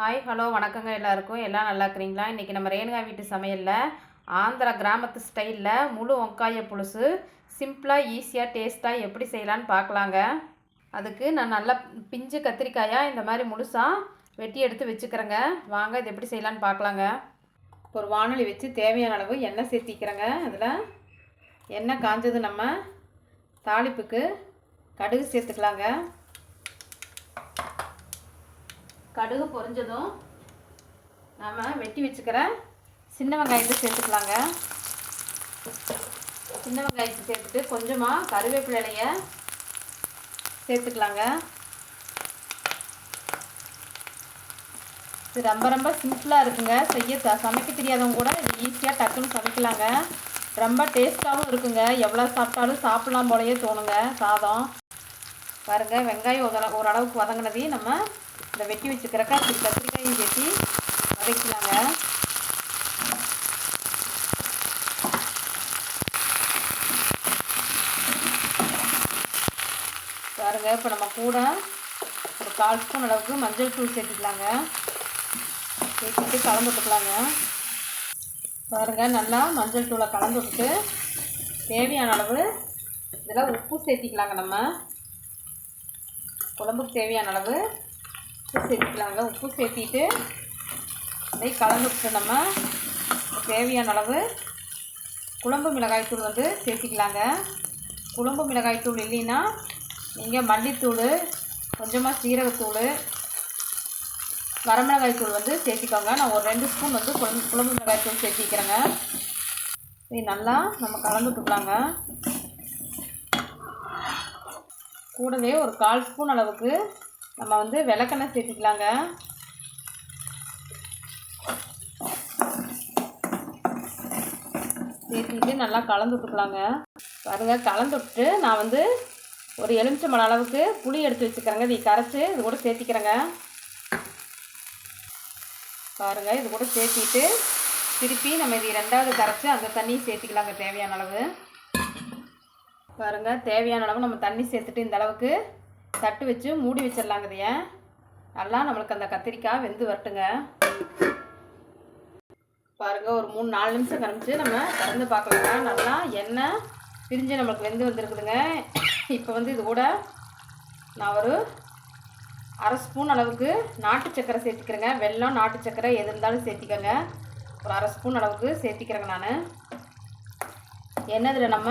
Hi hello வணக்கங்க எல்லாருக்கும். எல்லாம் நல்லா இருக்கிறீங்களா? இன்றைக்கி நம்ம ரேணுகா வீட்டு சமையலில் ஆந்திரா கிராமத்து ஸ்டைலில் முழு வெங்காய புழுசு சிம்பிளாக ஈஸியாக டேஸ்ட்டாக எப்படி செய்யலான்னு பார்க்கலாங்க. அதுக்கு நான் நல்லா பிஞ்சு கத்திரிக்காயாக இந்த மாதிரி முழுசாக வெட்டி எடுத்து வச்சுக்கிறேங்க. வாங்க இது எப்படி செய்யலான்னு பார்க்கலாங்க. ஒரு வானொலி வச்சு தேவையான அளவு எண்ணெய் சேர்த்திக்கிறேங்க. அதில் எண்ணெய் காஞ்சது நம்ம தாளிப்புக்கு கடுகு சேர்த்துக்கலாங்க. கடுகு பொரிஞ்சதும் நாம் வெட்டி வச்சுக்கிற சின்ன வெங்காயத்தை சேர்த்துக்கலாங்க. சின்ன வெங்காயத்தை சேர்த்துட்டு கொஞ்சமாக கருவேப்பிலை சேர்த்துக்கலாங்க. இது ரொம்ப ரொம்ப சிம்பிளாக இருக்குங்க. செய்ய த சமைக்க தெரியாதவங்க கூட இது ஈஸியாக டக்குன்னு சமைக்கலாங்க. ரொம்ப டேஸ்ட்டாகவும் இருக்குங்க. எவ்வளோ சாப்பிட்டாலும் சாப்பிட்லாம் போலயே தோணுங்க. சாதம். பாருங்கள் வெங்காயம் ஓரளவுக்கு வதங்கினதையும் நம்ம இந்த வெட்டி வச்சுக்கிறக்கா கத்திரிக்காயும் வெட்டி வதக்கலாங்க பாருங்க இப்போ நம்ம கூட ஒரு கால் ஸ்பூன் அளவுக்கு மஞ்சள் தூள் சேர்த்துக்கலாங்க. சேர்த்துட்டு கலந்து விட்டுக்கலாங்க. பாருங்க நல்லா மஞ்சள் தூளை கலந்து விட்டுட்டு தேவையான அளவு இதில் உப்பு சேர்த்திக்கலாங்க நம்ம. குழம்புக்கு தேவையான அளவு உப்பு சேர்த்துக்கலாங்க உப்பு சேர்த்திட்டு அதை கலந்துட்டு நம்ம. தேவையான அளவு குழம்பு மிளகாய்த்தூள் வந்து சேர்த்திக்கலாங்க. குழம்பு மிளகாய்த்தூள் இல்லைன்னா நீங்கள் மல்லித்தூள் கொஞ்சமாக சீரகத்தூள் வரமிளகாய்த்தூள் வந்து சேர்த்திக்கோங்க. நான் ஒரு ரெண்டு ஸ்பூன் வந்து குழம்பு குழம்பு மிளகாய்த்தூள் சேர்த்திக்கிறேங்க. இது நல்லா நம்ம கலந்துட்டுக்கலாங்க கூடவே ஒரு கால் ஸ்பூன் அளவுக்கு நம்ம வந்து விளக்கெண்ணெய் சேர்த்துக்கலாங்க. சேர்த்திட்டு நல்லா கலந்து விட்டுக்கலாங்க. பாருங்க கலந்து விட்டு நான் வந்து ஒரு எலுமிச்சம்பழம் அளவுக்கு புளி எடுத்து வச்சுக்கிறேங்க. இதை கரைச்சி இது கூட சேர்த்திக்கிறேங்க. பாருங்கள் இது கூட சேர்த்திட்டு திருப்பி நம்ம இது ரெண்டாவது கரைச்சி அந்த தண்ணியை சேர்த்திக்கலாங்க தேவையான அளவு. பாருங்கள் தேவையான அளவு நம்ம தண்ணி சேர்த்துட்டு இந்த அளவுக்கு தட்டு வச்சு மூடி வச்சிடலாங்க இதைய நல்லா நம்மளுக்கு அந்த கத்திரிக்காய் வெந்து வரட்டுங்க. பாருங்கள் ஒரு மூணு நாலு நிமிஷம் கரைச்சி நம்ம திறந்து பார்க்கலாங்க. நல்லா எண்ணெய் பிரிஞ்சு நம்மளுக்கு வெந்து வந்துருக்குதுங்க. இப்போ வந்து இது கூட நான் ஒரு அரை ஸ்பூன் அளவுக்கு நாட்டு சக்கரை சேர்த்திக்கிறேங்க. வெள்ளம் நாட்டு சக்கரை எது இருந்தாலும் சேர்த்திக்கோங்க. ஒரு அரை ஸ்பூன் அளவுக்கு சேர்த்திக்கிறேங்க நான். என்னதில் நம்ம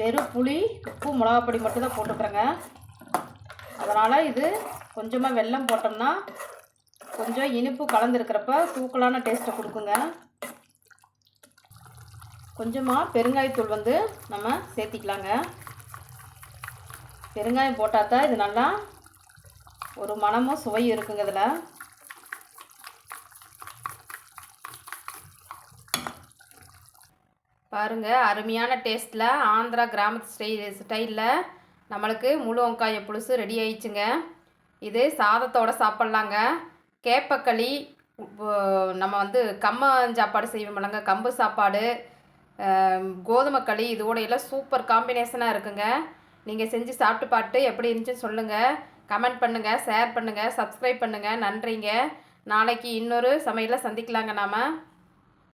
வெறும் புளி உப்பு மிளகாப்பொடி மட்டும் தான் போட்டுக்கிறேங்க. அதனால் இது கொஞ்சமாக வெல்லம் போட்டோம்னா கொஞ்சம் இனிப்பு கலந்துருக்கிறப்ப தூக்கலான டேஸ்ட்டை கொடுக்குங்க. கொஞ்சமாக பெருங்காயத்தூள் வந்து நம்ம சேர்த்திக்கலாங்க. பெருங்காயம் போட்டால் தான் இது நல்லா ஒரு மனமும் சுவையும் இருக்குங்க இதில். பாருங்கள் அருமையான டேஸ்ட்டில் ஆந்திரா கிராமத்து ஸ்டை ஸ்டைலில் நம்மளுக்கு முழு வெங்காய புழுசு ரெடி ஆயிடுச்சுங்க. இது சாதத்தோடு சாப்பிட்லாங்க. கேப்பக்களி நம்ம வந்து கம்ம சாப்பாடு செய்வோம்லங்க. கம்பு சாப்பாடு கோதுமை களி இதோட எல்லாம் சூப்பர் காம்பினேஷனாக இருக்குங்க. நீங்கள் செஞ்சு சாப்பிட்டு பாட்டு எப்படி இருந்துச்சுன்னு சொல்லுங்கள் கமெண்ட் பண்ணுங்கள் ஷேர் பண்ணுங்கள் சப்ஸ்கிரைப் பண்ணுங்கள் நன்றிங்க. நாளைக்கு இன்னொரு சமையலில் சந்திக்கலாங்க நாம்.